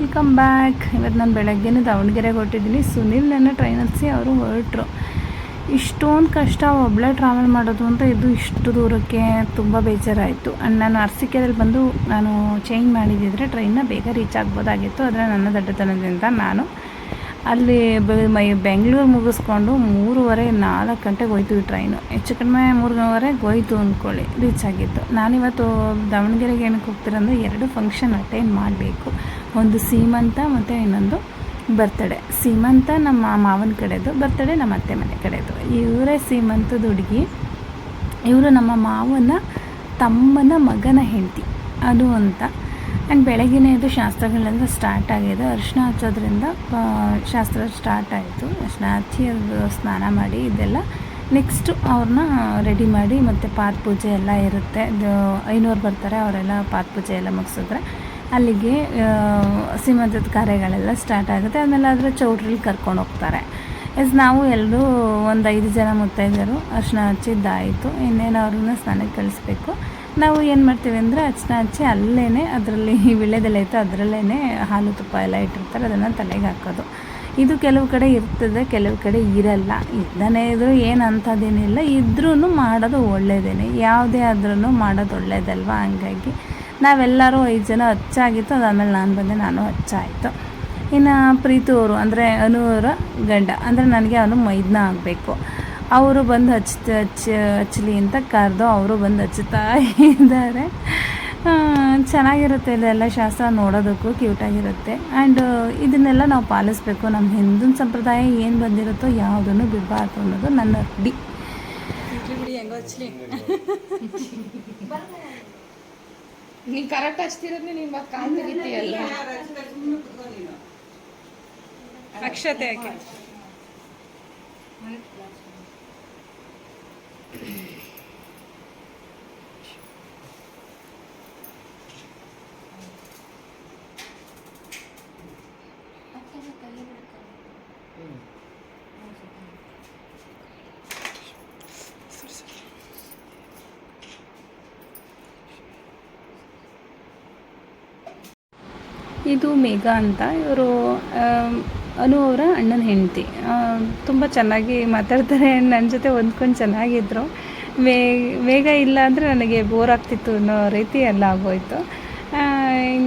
Welcome back ಇವತ್ತು ನಾನು ಬೆಳಗ್ಗೆನೇ ದಾವಣಗೆರೆಗೆ ಹೊಟ್ಟಿದ್ದೀನಿ ಸುನಿಲ್ ನನ್ನ ಟ್ರೈನ್ ಅವರು ಹೊರಟರು. ಇಷ್ಟೊಂದು ಕಷ್ಟ ಒಬ್ಬಳೇ ಟ್ರಾವೆಲ್ ಮಾಡೋದು ಅಂತ ಇದು ಇಷ್ಟು ದೂರಕ್ಕೆ ತುಂಬ ಬೇಜಾರಾಯಿತು. ಆ್ಯಂಡ್ ನಾನು ಅರಸಿಕೆದಲ್ಲಿ ಬಂದು ನಾನು ಚೇಂಜ್ ಮಾಡಿದ್ದಿದ್ರೆ ಟ್ರೈನ್ನ ಬೇಗ ರೀಚ್ ಆಗ್ಬೋದಾಗಿತ್ತು. ಆದರೆ ನನ್ನ ದಡ್ಡತನದಿಂದ ನಾನು ಅಲ್ಲಿ ಮೈ ಬೆಂಗಳೂರು ಮುಗಿಸ್ಕೊಂಡು ಮೂರುವರೆ ನಾಲ್ಕು ಗಂಟೆಗೆ ಹೋಯ್ತು ಈ ಟ್ರೈನು ಹೆಚ್ಚು ಕಡಿಮೆ ಮೂರುವರೆಗೆ ಹೋಯ್ತು ಅಂದ್ಕೊಳ್ಳಿ ರೀಚ್ ಆಗಿತ್ತು. ನಾನಿವತ್ತು ದಾವಣಗೆರೆಗೆ ಏನಕ್ಕೆ ಹೋಗ್ತೀರಂದ್ರೆ ಎರಡು ಫಂಕ್ಷನ್ ಅಟೆಂಡ್ ಮಾಡಬೇಕು. ಒಂದು ಸೀಮಂತ ಮತ್ತು ಇನ್ನೊಂದು ಬರ್ತಡೆ. ಸೀಮಂತ ನಮ್ಮ ಮಾವನ ಕಡೆದು, ಬರ್ತಡೆ ನಮ್ಮ ಅತ್ತೆ ಮನೆ ಕಡೆದು. ಇವರೇ ಸೀಮಂತದ ಹುಡುಗಿ. ಇವರು ನಮ್ಮ ಮಾವನ ತಮ್ಮನ ಮಗನ ಹೆಂಡತಿ. ಅದು ಅಂತ. ಆ್ಯಂಡ್ ಬೆಳಗ್ಗೆನೇ ಇದು ಶಾಸ್ತ್ರಗಳೆಲ್ಲ ಸ್ಟಾರ್ಟ್ ಆಗಿದೆ. ಅರಿಶಿನ ಹಚ್ಚೋದ್ರಿಂದ ಶಾಸ್ತ್ರ ಸ್ಟಾರ್ಟ್ ಆಯಿತು. ಅರಿಶಿನ ಹಚ್ಚಿ ಅದು ಸ್ನಾನ ಮಾಡಿ ಇದೆಲ್ಲ ನೆಕ್ಸ್ಟು ಅವ್ರನ್ನ ರೆಡಿ ಮಾಡಿ ಮತ್ತು ಪಾತ್ ಪೂಜೆ ಎಲ್ಲ ಇರುತ್ತೆ. ಐನೂರು ಬರ್ತಾರೆ, ಅವರೆಲ್ಲ ಪಾತ್ ಪೂಜೆ ಎಲ್ಲ ಮುಗಿಸಿದ್ರೆ. ಅಲ್ಲಿಗೆ ಸಿಮಂತದ ಕಾರ್ಯಗಳೆಲ್ಲ ಸ್ಟಾರ್ಟ್ ಆಗುತ್ತೆ. ಆಮೇಲೆ ಅದರ ಚೌಟ್ರಲ್ಲಿ ಕರ್ಕೊಂಡು ಹೋಗ್ತಾರೆ. ಎಸ್ ನಾವು ಎಲ್ಲರೂ ಒಂದು ಐದು ಜನ ಮುತ್ತೈದರು ಅರ್ಶಿನ ಹಚ್ಚಿದ್ದಾಯಿತು ಇನ್ನೇನು ಅವ್ರನ್ನ ಸ್ನಾನಕ್ಕೆ ಕಳಿಸ್ಬೇಕು. ನಾವು ಏನು ಮಾಡ್ತೀವಿ ಅಂದರೆ ಅರ್ಶಿನ ಹಚ್ಚಿ ಅಲ್ಲೇ ಅದರಲ್ಲಿ ವಿಳ್ಯದೆಲೆ ಇತ್ತು ಅದರಲ್ಲೇ ಹಾಲು ತುಪ್ಪ ಎಲ್ಲ ಇಟ್ಟಿರ್ತಾರೆ. ಅದನ್ನು ತಲೆಗೆ ಹಾಕೋದು. ಇದು ಕೆಲವು ಕಡೆ ಇರ್ತದೆ, ಕೆಲವು ಕಡೆ ಇರಲ್ಲ. ಇದ್ದನೇ ಇದ್ದರೂ ಏನು ಅಂಥದ್ದೇನಿಲ್ಲ. ಇದ್ರೂ ಮಾಡೋದು ಒಳ್ಳೆಯದೇನೆ ಯಾವುದೇ ಆದ್ರೂ ಮಾಡೋದು ಒಳ್ಳೇದಲ್ವಾ? ಹಂಗಾಗಿ ನಾವೆಲ್ಲರೂ ಐದು ಜನ ಹಚ್ಚಾಗಿತ್ತು ಅದಾದಮೇಲೆ ನಾನು ಬಂದೆ ನಾನು ಹಚ್ಚಾಯಿತು ಇನ್ನು ಪ್ರೀತು ಅವರು ಅಂದರೆ ಅನುವರ ಗಂಡ ಅಂದರೆ ನನಗೆ ಅವನು ಮೈದ್ನ ಆಗಬೇಕು. ಅವರು ಬಂದು ಹಚ್ಚ ಹಚ್ಚ ಹಚ್ಚಲಿ ಅಂತ ಕರೆದು ಅವರು ಬಂದು ಹಚ್ಚುತ್ತಾ ಇದ್ದಾರೆ. ಆ, ಚೆನ್ನಾಗಿರುತ್ತೆ ಇದೆಲ್ಲ ಶಾಸ್ತ್ರ ನೋಡೋದಕ್ಕೂ ಕ್ಯೂಟಾಗಿರುತ್ತೆ. ಆ್ಯಂಡ್ ಇದನ್ನೆಲ್ಲ ನಾವು ಪಾಲಿಸ್ಬೇಕು ನಮ್ಮ ಹಿಂದಿನ ಸಂಪ್ರದಾಯ ಏನು ಬಂದಿರುತ್ತೋ ಯಾವುದನ್ನು ಬಿಡಬಾರ್ದು ಅನ್ನೋದು ನನ್ನ ಅಡ್ಡಿ ನೀನ್ ಕರೆಕ್ಟ್ ಹಚ್ತಿರೋದ್ನೇ ನಿಮ್ಮ ಮತ್ತೆ ಕಾಲ್ ತೆಗಿತೀಯಲ್ಲ ಅಕ್ಷತೆ ಯಾಕೆ ಇದು ಮೇಘ ಅಂತ. ಇವರು ಅನು ಅವರ ಅಣ್ಣನ ಹೆಂಡತಿ. ತುಂಬ ಚೆನ್ನಾಗಿ ಮಾತಾಡ್ತಾರೆ. ನನ್ನ ಜೊತೆ ಹೊಂದ್ಕೊಂಡು ಚೆನ್ನಾಗಿದ್ದರು ಮೇ ವೇಗ ಇಲ್ಲ ಅಂದರೆ ನನಗೆ ಬೋರ್ ಆಗ್ತಿತ್ತು ಅನ್ನೋ ರೀತಿ ಎಲ್ಲ ಆಗೋಯ್ತು.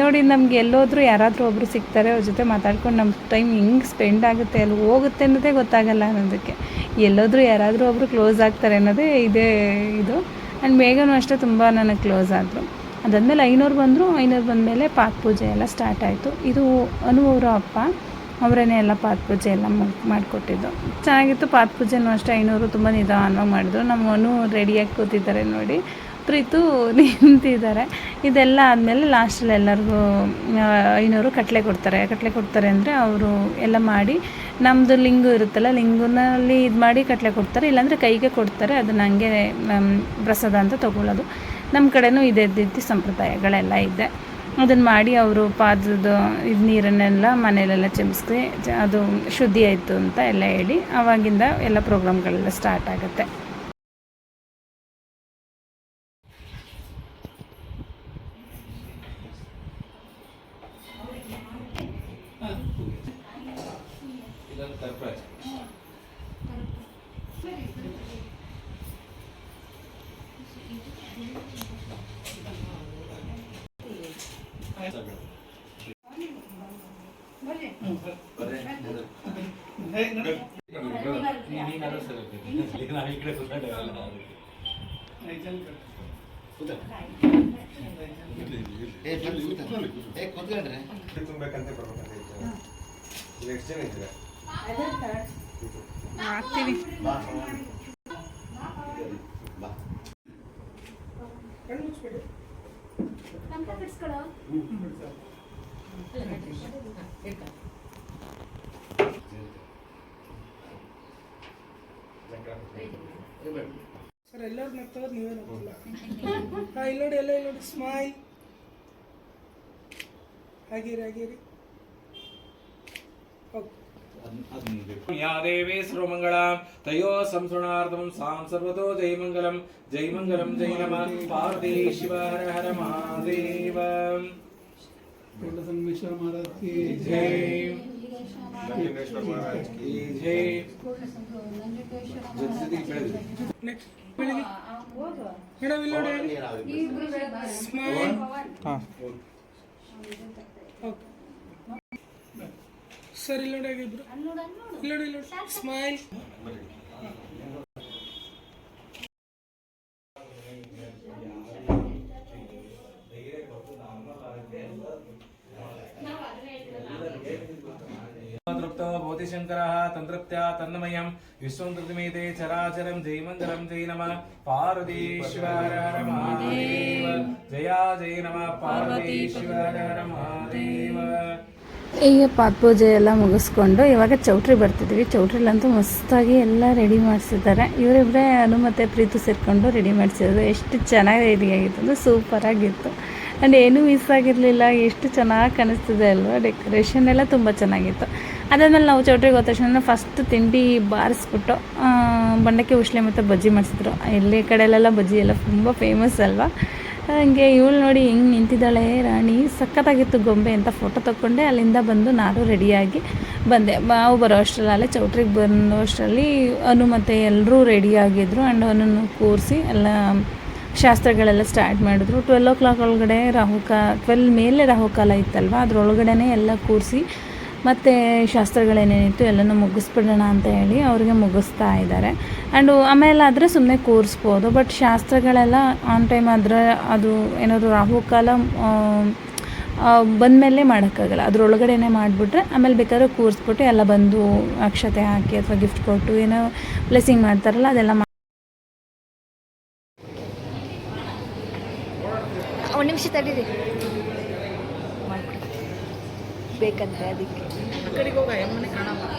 ನೋಡಿ ನಮ್ಗೆ ಎಲ್ಲೋದ್ರೂ ಯಾರಾದರೂ ಒಬ್ಬರು ಸಿಗ್ತಾರೆ, ಅವ್ರ ಜೊತೆ ಮಾತಾಡ್ಕೊಂಡು ನಮ್ಮ ಟೈಮ್ ಹೆಂಗೆ ಸ್ಪೆಂಡ್ ಆಗುತ್ತೆ ಅಲ್ಲಿ ಹೋಗುತ್ತೆ ಅನ್ನೋದೇ ಗೊತ್ತಾಗಲ್ಲ ಅನ್ನೋದಕ್ಕೆ. ಎಲ್ಲೋದ್ರೂ ಯಾರಾದರೂ ಒಬ್ಬರು ಕ್ಲೋಸ್ ಆಗ್ತಾರೆ ಅನ್ನೋದೇ ಇದೇ ಇದು. ಆ್ಯಂಡ್ ಮೇಘನೂ ಅಷ್ಟೇ ತುಂಬ ನನಗೆ ಕ್ಲೋಸ್ ಆದರು. ಅದಾದಮೇಲೆ ಐನೂರು ಬಂದರು ಐನೂರು ಬಂದಮೇಲೆ ಪಾದ ಪೂಜೆ ಎಲ್ಲ ಸ್ಟಾರ್ಟ್ ಆಯಿತು. ಇದು ಅನು ಅವರ ಅಪ್ಪ ಅವರೇನೆ ಎಲ್ಲ ಪಾದ ಪೂಜೆ ಎಲ್ಲ ಮಾಡ್- ಮಾಡಿಕೊಟ್ಟಿದ್ದು. ಚೆನ್ನಾಗಿತ್ತು ಪಾದ ಪೂಜೆನೂ ಅಷ್ಟೇ, ಐನೂರು ತುಂಬ ನಿಧಾನವಾಗಿ ಮಾಡಿದ್ರು. ನಮ್ಮ ಅನು ರೆಡಿಯಾಗಿ ಕೂತಿದ್ದಾರೆ ನೋಡಿ. ಪ್ರೀತು ನಿಂತಿದ್ದಾರೆ. ಇದೆಲ್ಲ ಆದಮೇಲೆ ಲಾಸ್ಟಲ್ಲಿ ಎಲ್ಲರಿಗೂ ಐನೂರು ಕಟ್ಲೆ ಕೊಡ್ತಾರೆ. ಕಟ್ಲೆ ಕೊಡ್ತಾರೆ ಅಂದರೆ ಅವರು ಎಲ್ಲ ಮಾಡಿ ನಮ್ಮದು ಲಿಂಗು ಇರುತ್ತಲ್ಲ, ಲಿಂಗುನಲ್ಲಿ ಇದು ಮಾಡಿ ಕಟ್ಲೆ ಕೊಡ್ತಾರೆ. ಇಲ್ಲಾಂದರೆ ಕೈಗೆ ಕೊಡ್ತಾರೆ. ಅದನ್ನ ಹಂಗೆ ಪ್ರಸಾದ ಅಂತ ತೊಗೊಳ್ಳೋದು. ನಮ್ಮ ಕಡೆನೂ ಇದೇ ರೀತಿ ಸಂಪ್ರದಾಯಗಳೆಲ್ಲ ಇದೆ. ಅದನ್ನು ಮಾಡಿ ಅವರು ಪಾದದ ಇದು ನೀರನ್ನೆಲ್ಲ ಮನೆಯಲ್ಲೆಲ್ಲ ಚಿಮ್ಸ್ಕೆ ಜ- ಅದು ಶುದ್ಧಿ ಆಯಿತು ಅಂತ ಎಲ್ಲ ಹೇಳಿ ಆವಾಗಿಂದ ಎಲ್ಲ ಪ್ರೋಗ್ರಾಮ್ಗಳೆಲ್ಲ ಸ್ಟಾರ್ಟ್ ಆಗುತ್ತೆ. ಹಾಕ್ತೀವಿ ಸರ್, ಎಲ್ಲರೂ ನಗ್ತವ್ರು ನೀವೇ ನಗ್ತಿಲ್ಲ ಹಾ, ಇಲ್ಲಿ ನೋಡಿ, ಎಲ್ಲ ಇಲ್ಲಿ ನೋಡಿ. ಸ್ಮೈಲ್ ಹಾಗೇರಿ ಹಾಗೇರಿ. ಓಕೆ. या देवी सर्वमङ्गलां तयो संसृणार्थं सां सर्वतो जयमङ्गलं जयमङ्गलं जय नमः पार्वती शिव हर हर महादेव ಪಿಂಡ ಸಂಗಮೇಶ್ವರ ಮಹಾರಾಜ್ ಕಿ ಜೈ ನಂಜುಂಡೇಶ್ವರ ಮಹಾರಾಜ್ ಕಿ ಜೈ ಜೊತೆ ಜೊತೆಗೆ ಬೆಳೆದ್ರಿ ನೆಕ್ಸ್ಟ್ ಬೆಳಿಗ್ಗೆ ಮೇಡಮ್ ಇಲ್ಲಿ ನೋಡಿ ಸ್ಮೈಲ್ ಓಕೆ సార్ ಇಲ್ಲೋಡ ಇಬ್ರು ఇల్లుడు ಇಲ್ಲೋಡ ಸ್ಮೈಲ್ శంకరః తంత్రప్త్యా తన్నమయం. విశ్వం కృతిమేతే చరాచరం జై మంగళం జై నమ. పార్వతీశ్వర జయా జై నమ. పార్వతీశ్వర ಈಗ ಪಾದ ಪೂಜೆ ಎಲ್ಲ ಮುಗಿಸ್ಕೊಂಡು ಇವಾಗ ಚೌಟ್ರಿ ಬರ್ತಿದ್ವಿ ಚೌಟ್ರಿಲಂತೂ ಮಸ್ತಾಗಿ ಎಲ್ಲ ರೆಡಿ ಮಾಡಿಸಿದ್ದಾರೆ. ಇವರಿಬ್ಬರೇ ಅನು ಮತ್ತು ಪ್ರೀತು ಸೇರಿಕೊಂಡು ರೆಡಿ ಮಾಡಿಸಿದ್ರು ಎಷ್ಟು ಚೆನ್ನಾಗಿ ರೆಡಿ ಆಗಿತ್ತು ಅಂದರೆ ಸೂಪರಾಗಿತ್ತು ಆ್ಯಂಡ್ ಏನೂ ಮಿಸ್ ಆಗಿರಲಿಲ್ಲ. ಎಷ್ಟು ಚೆನ್ನಾಗಿ ಕಾಣಿಸ್ತಿದೆ ಅಲ್ವಾ? ಡೆಕೋರೇಷನ್ ಎಲ್ಲ ತುಂಬ ಚೆನ್ನಾಗಿತ್ತು. ಅದಾದಮೇಲೆ ನಾವು ಚೌಟ್ರಿಗೆ ಹೋದ ತಕ್ಷಣ ಫಸ್ಟ್ ತಿಂಡಿ ಬಾರಿಸ್ಬಿಟ್ಟು ಬಂಡಕ್ಕೆ ಉಶ್ಲೆ ಮತ್ತು ಬಜ್ಜಿ ಮಾಡಿಸಿದ್ರು. ಇಲ್ಲಿ ಕಡೆಯಲ್ಲೆಲ್ಲ ಬಜ್ಜಿ ಎಲ್ಲ ತುಂಬ ಫೇಮಸ್ ಅಲ್ವಾ? ಹಂಗೆ ಇವಳು ನೋಡಿ ಹೆಂಗೆ ನಿಂತಿದ್ದಾಳೆ, ರಾಣಿ. ಸಖತ್ತಾಗಿತ್ತು ಗೊಂಬೆ ಅಂತ ಫೋಟೋ ತಗೊಂಡೆ ಅಲ್ಲಿಂದ ಬಂದು ನಾನು ರೆಡಿಯಾಗಿ ಬಂದೆ. ನಾವು ಬರೋ ಅಷ್ಟರಲ್ಲಿ, ಅಲ್ಲೇ ಚೌಟ್ರಿಗೆ ಬಂದೋ ಅಷ್ಟರಲ್ಲಿ ಅನು ಮತ್ತು ಎಲ್ಲರೂ ರೆಡಿಯಾಗಿದ್ದರು ಆ್ಯಂಡ್ ಅವನನ್ನು ಕೂರಿಸಿ ಎಲ್ಲ ಶಾಸ್ತ್ರಗಳೆಲ್ಲ ಸ್ಟಾರ್ಟ್ ಮಾಡಿದ್ರು. ಟ್ವೆಲ್ ಓ ಕ್ಲಾಕ್ ಒಳಗಡೆ ರಾಹುಕಾಲ ಟ್ವೆಲ್ ಮೇಲೆ ರಾಹುಕಾಲ ಇತ್ತಲ್ವ? ಅದರೊಳಗಡೆ ಎಲ್ಲ ಕೂರಿಸಿ ಮತ್ತು ಶಾಸ್ತ್ರಗಳೇನೇನಿತ್ತು ಎಲ್ಲನೂ ಮುಗಿಸ್ಬಿಡೋಣ ಅಂತ ಹೇಳಿ ಅವ್ರಿಗೆ ಮುಗಿಸ್ತಾ ಇದ್ದಾರೆ. ಆ್ಯಂಡ್ ಆಮೇಲೆ ಆದರೆ ಸುಮ್ಮನೆ ಕೂರಿಸ್ಬೋದು. ಬಟ್ ಶಾಸ್ತ್ರಗಳೆಲ್ಲ ಆನ್ ಟೈಮ್ ಆದರೆ ಅದು ಏನಾದರೂ ರಾಹುಕಾಲ ಬಂದಮೇಲೆ ಮಾಡೋಕ್ಕಾಗಲ್ಲ. ಅದರೊಳಗಡೆನೇ ಮಾಡಿಬಿಟ್ರೆ ಆಮೇಲೆ ಬೇಕಾದ್ರೆ ಕೂರಿಸ್ಬಿಟ್ಟು ಎಲ್ಲ ಬಂದು ಅಕ್ಷತೆ ಹಾಕಿ ಅಥವಾ ಗಿಫ್ಟ್ ಕೊಟ್ಟು ಏನೋ ಬ್ಲೆಸ್ಸಿಂಗ್ ಮಾಡ್ತಾರಲ್ಲ ಅದೆಲ್ಲ ಒಂದು ನಿಮಿಷ ತಡೀರಿ. ಬೇಕಂತೆ ಅದಕ್ಕೆ. ఎక్కడికో ఒక ఏమని కాణాలి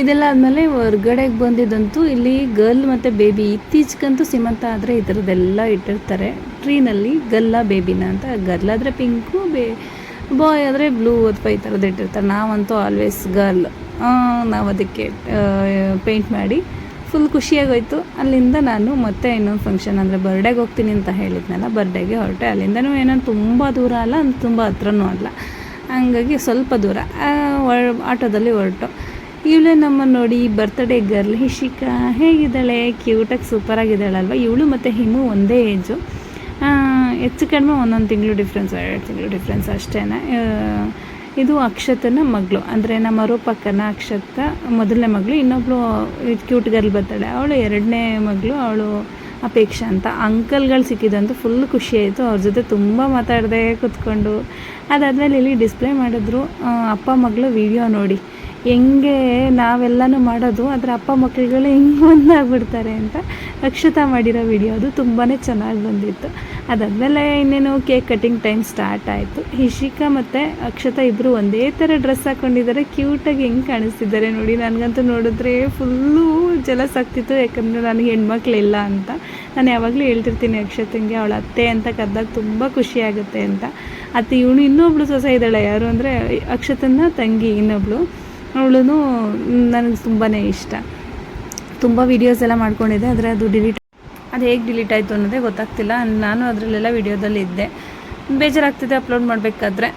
ಇದೆಲ್ಲ ಆದಮೇಲೆ ಹೊರ್ಗಡೆಗೆ ಬಂದಿದ್ದಂತೂ ಇಲ್ಲಿ ಗರ್ಲ್ ಮತ್ತು ಬೇಬಿ ಇತ್ತೀಚೆಗಂತೂ ಸೀಮಂತ ಆದರೆ ಈ ಥರದ್ದೆಲ್ಲ ಇಟ್ಟಿರ್ತಾರೆ. ಟ್ರೀನಲ್ಲಿ ಗಲ್ಲ ಬೇಬಿನ ಅಂತ. ಗರ್ಲ್ ಆದರೆ ಪಿಂಕು, ಬೇ, ಬಾಯ್ ಆದರೆ ಬ್ಲೂ ಅಥವಾ ಈ ಥರದ್ದು ಇಟ್ಟಿರ್ತಾರೆ. ನಾವಂತೂ ಆಲ್ವೇಸ್ ಗರ್ಲ್. ನಾವು ಅದಕ್ಕೆ ಪೇಂಟ್ ಮಾಡಿ. ಫುಲ್ ಖುಷಿಯಾಗೋಯ್ತು. ಅಲ್ಲಿಂದ ನಾನು ಮತ್ತೆ ಇನ್ನೊಂದು ಫಂಕ್ಷನ್ ಅಂದರೆ ಬರ್ಡೇಗೆ ಹೋಗ್ತೀನಿ ಅಂತ ಹೇಳಿದ್ನಲ್ಲ, ಬರ್ಡೇಗೆ ಹೊರಟೆ. ಅಲ್ಲಿಂದನೂ ಏನೋ ತುಂಬ ದೂರ ಅಲ್ಲ, ತುಂಬ ಹತ್ರನೂ ಅಲ್ಲ. ಹಂಗಾಗಿ ಸ್ವಲ್ಪ ದೂರ. ಆಟೋದಲ್ಲಿ ಹೊರಟು. ಇವಳೇ ನಮ್ಮ ನೋಡಿ ಬರ್ತ್ಡೇ ಗರ್ಲ್ ಹಿಶಿಕಾ. ಹೇಗಿದ್ದಾಳೆ? ಕ್ಯೂಟಾಗಿ ಸೂಪರಾಗಿದ್ದಾಳಲ್ವ ಇವಳು ಮತ್ತು ಹಿಮು ಒಂದೇ ಏಜು ಹೆಚ್ಚು ಕಡಿಮೆ ಒಂದೊಂದು ತಿಂಗಳು ಡಿಫ್ರೆನ್ಸ್ ಎರಡು ತಿಂಗಳು ಡಿಫ್ರೆನ್ಸ್ ಅಷ್ಟೇ ಇದು ಅಕ್ಷತನ ಮಗಳು. ಅಂದರೆ ನಮ್ಮ ರೂಪಕ್ಕನ ಅಕ್ಷತ, ಮೊದಲನೇ ಮಗಳು. ಇನ್ನೊಬ್ಳು ಕ್ಯೂಟ್ ಗರ್ಲ್ ಬರ್ತಾಳೆ. ಅವಳು ಎರಡನೇ ಮಗಳು, ಅವಳು ಅಪೇಕ್ಷೆ ಅಂತ. ಅಂಕಲ್ಗಳು ಸಿಕ್ಕಿದಂತೂ ಫುಲ್ ಖುಷಿ ಆಯಿತು. ಅವ್ರ ಜೊತೆ ತುಂಬ ಮಾತಾಡಿದೆ ಕೂತ್ಕೊಂಡು. ಅದಾದಮೇಲೆ ಇಲ್ಲಿ ಡಿಸ್ಪ್ಲೇ ಮಾಡಿದ್ರು. ಅಪ್ಪ ಮಗಳು ವಿಡಿಯೋ ನೋಡಿ. ಹೆಂಗೆ ನಾವೆಲ್ಲನೂ ಮಾಡೋದು ಅದರ ಅಪ್ಪ ಮಕ್ಕಳುಗಳು ಹೆಂಗೆ ಒಂದಾಗ್ಬಿಡ್ತಾರೆ ಅಂತ ಅಕ್ಷತಾ ಮಾಡಿರೋ ವಿಡಿಯೋ ಅದು ತುಂಬಾ ಚೆನ್ನಾಗಿ ಬಂದಿತ್ತು. ಅದಾದಮೇಲೆ ಇನ್ನೇನು ಕೇಕ್ ಕಟ್ಟಿಂಗ್ ಟೈಮ್ ಸ್ಟಾರ್ಟ್ ಆಯಿತು. ಹಿಶಿಕಾ ಮತ್ತು ಅಕ್ಷತಾ ಇಬ್ಬರು ಒಂದೇ ಥರ ಡ್ರೆಸ್ ಹಾಕ್ಕೊಂಡಿದ್ದಾರೆ ಕ್ಯೂಟಾಗಿ ಹೆಂಗೆ ಕಾಣಿಸ್ತಿದ್ದಾರೆ ನೋಡಿ. ನನಗಂತೂ ನೋಡಿದ್ರೆ ಫುಲ್ಲು ಜಲಸ್ ಆಗ್ತಿತ್ತು, ಯಾಕಂದರೆ ನನಗೆ ಹೆಣ್ಮಕ್ಳಿಲ್ಲ ಅಂತ. ನಾನು ಯಾವಾಗಲೂ ಹೇಳ್ತಿರ್ತೀನಿ ಅಕ್ಷತಂಗೆ, ಅವಳ ಅತ್ತೆ ಅಂತ ಕದ್ದಾಗ ತುಂಬ ಖುಷಿ ಆಗುತ್ತೆ ಅಂತ. ಅತ್ತೆ ಇವಳು ಇನ್ನೊಬ್ಳು ಸೊಸೆ ಇದ್ದಾಳೆ, ಯಾರು ಅಂದರೆ ಅಕ್ಷತನ ತಂಗಿ ಇನ್ನೊಬ್ಳು. ಅವಳು ನನಗೆ ತುಂಬಾ ಇಷ್ಟ. ತುಂಬ ವೀಡಿಯೋಸ್ ಎಲ್ಲ ಮಾಡ್ಕೊಂಡಿದ್ದೆ, ಆದರೆ ಅದು ಡಿಲೀಟ್ ಅದು ಹೇಗೆ ಡಿಲೀಟ್ ಆಯಿತು ಅನ್ನೋದೇ ಗೊತ್ತಾಗ್ತಿಲ್ಲ. ನಾನು ಅದರಲ್ಲೆಲ್ಲ ವೀಡಿಯೋದಲ್ಲಿ ಇದ್ದೆ. ಬೇಜಾರಾಗ್ತಿದೆ ಅಪ್ಲೋಡ್ ಮಾಡಬೇಕಾದ್ರೆ.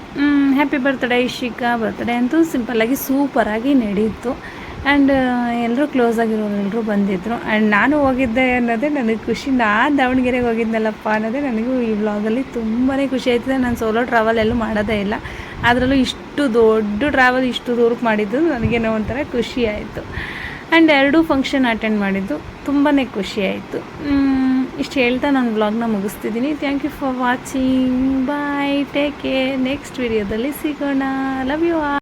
ಹ್ಯಾಪಿ ಬರ್ತ್ಡೇ ಇಶಿಕಾ ಬರ್ತ್ಡೇ ಅಂತೂ ಸಿಂಪಲ್ಲಾಗಿ ಸೂಪರಾಗಿ ನಡೀತು. ಆ್ಯಂಡ್ ಎಲ್ಲರೂ ಕ್ಲೋಸ್ ಆಗಿರೋರು ಎಲ್ಲರೂ ಬಂದಿದ್ದರು ಆ್ಯಂಡ್ ನಾನು ಹೋಗಿದ್ದೆ ಅನ್ನೋದೇ ನನಗೆ ಖುಷಿ. ನಾನು ದಾವಣಗೆರೆಗೆ ಹೋಗಿದ್ನಲ್ಲಪ್ಪ ಅನ್ನೋದೇ ನನಗೂ ಈ ವ್ಲಾಗಲ್ಲಿ ತುಂಬಾ ಖುಷಿ ಆಯ್ತದೆ. ನಾನು ಸೋಲೋ ಟ್ರಾವೆಲ್ ಎಲ್ಲೂ ಮಾಡೋದೇ ಇಲ್ಲ. ಅದರಲ್ಲೂ ಇಷ್ಟು ದೊಡ್ಡ ಟ್ರಾವೆಲ್ ಇಷ್ಟು ದೂರಕ್ಕೆ ಮಾಡಿದ್ದು ನನಗೇನೋ ಒಂಥರ ಖುಷಿ ಆಯಿತು. ಆ್ಯಂಡ್ ಎರಡೂ ಫಂಕ್ಷನ್ ಅಟೆಂಡ್ ಮಾಡಿದ್ದು ತುಂಬಾ ಖುಷಿ ಆಯಿತು. ಇಷ್ಟು ಹೇಳ್ತಾ ನಾನು ವ್ಲಾಗ್ನ ಮುಗಿಸ್ತಿದ್ದೀನಿ thank you for watching bye take care next ವಿಡಿಯೋದಲ್ಲಿ ಸಿಗೋಣ. ಲವ್ ಯು ಆ